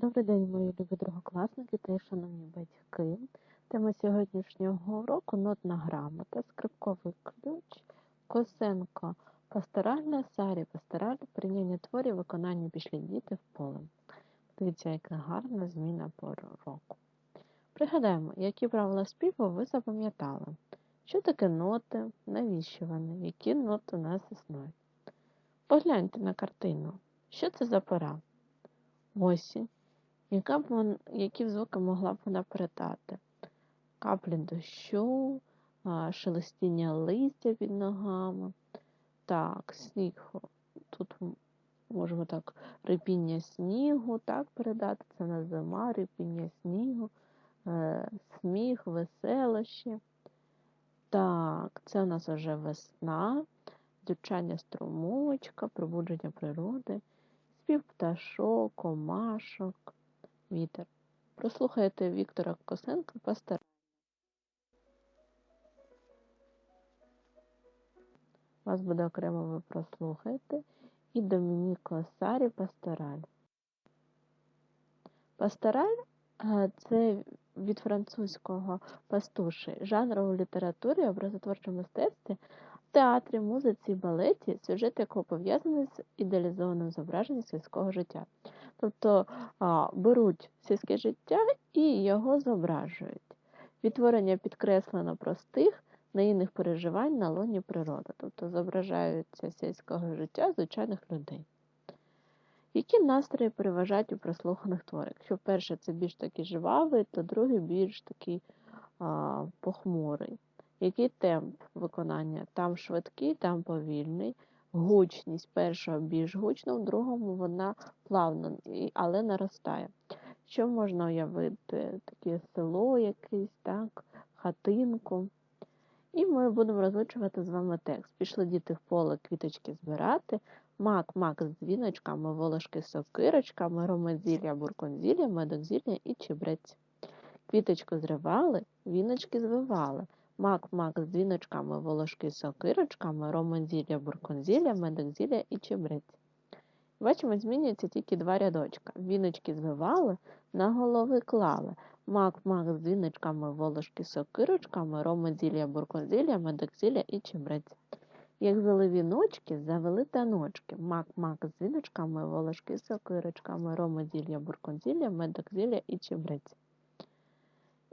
Добрий день, мої любі другокласники та й шановні батьки. Тема сьогоднішнього уроку нотна грамота, скрипковий ключ, Косенко, пасторальна, Сарі, пасторальна, порівняння творів, виконання пішли діти в поле. Дивіться, яка гарна зміна пору року. Пригадаємо, які правила співу ви запам'ятали. Що таке ноти, навіщо вони, які ноти у нас існують. Погляньте на картину. Що це за пора? Осінь. Яка б вон, які звуки могла б вона передати? Каплі дощу, шелестіння листя під ногами. Так, сніг. Тут можемо так рипіння снігу, так передати. Це на зима, рипіння снігу, е, сміх, веселощі. Так, це у нас вже весна, дючання струмочка, пробудження природи, спів пташок, комашок, вітер. Прослухайте Віктора Косенка пастер. Вас буде окремо ви прослухаєте. І Домініко Сарі Пастораль. Пастораль це від французького пастуший, жанр у літературі, образотворчому мистецтві, театрі, музиці балеті, сюжет якого пов'язаний з ідеалізованим зображенням сільського життя. Тобто а, беруть сільське життя і його зображують. Відтворення підкреслено простих, наївних переживань на лоні природи, тобто зображаються сільського життя звичайних людей. Які настрої переважають у прослуханих творах? Якщо перший це більш такий жвавий, то другий більш такий а, похмурий. Який темп виконання? Там швидкий, там повільний. Гучність першого більш гучна, в другому вона плавно, і- але наростає. Що можна уявити? Таке село якесь, так, хатинку. І ми будемо розлучувати з вами текст. Пішли діти в поле квіточки збирати. Мак, мак з дзвіночками, волошки з сокирочками, ромедзілля, бурконзілля, медокзілля і чебрець. Квіточку зривали, віночки звивали. Мак, мак з дзвіночками, волошки з сокирочками, романзілля, бурконзілля, медокзілля і чебрець. Бачимо, змінюються тільки два рядочка. Віночки звивали, на голови клали. Мак, мак з дзвіночками, волошки з сокирочками, романзілля, бурконзілля, медокзілля і чебрець. Як зали віночки, завели таночки. Мак, мак з дзвіночками, волошки з сокирочками, романзілля, бурконзілля, медокзілля і чебрець.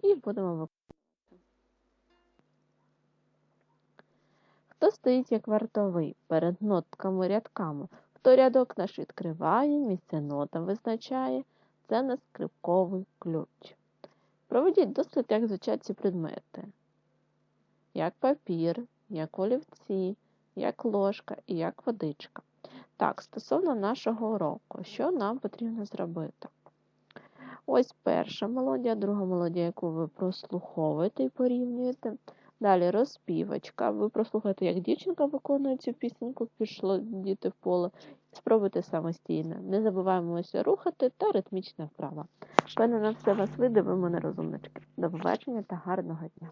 І будемо виконувати. Хто стоїть як вартовий перед нотками рядками? Хто рядок наш відкриває, місце нота визначає, це на скрипковий ключ. Проведіть дослід, як звучать ці предмети. Як папір, як олівці, як ложка і як водичка. Так, стосовно нашого уроку, що нам потрібно зробити? Ось перша мелодія, друга мелодія, яку ви прослуховуєте і порівнюєте. Далі розпівочка. Ви прослухаєте, як дівчинка виконує цю пісеньку, пішло діти в поле. Спробуйте самостійно. Не забуваємося рухати та ритмічна вправа. Певно, на все вас вийде, ви. До побачення та гарного дня!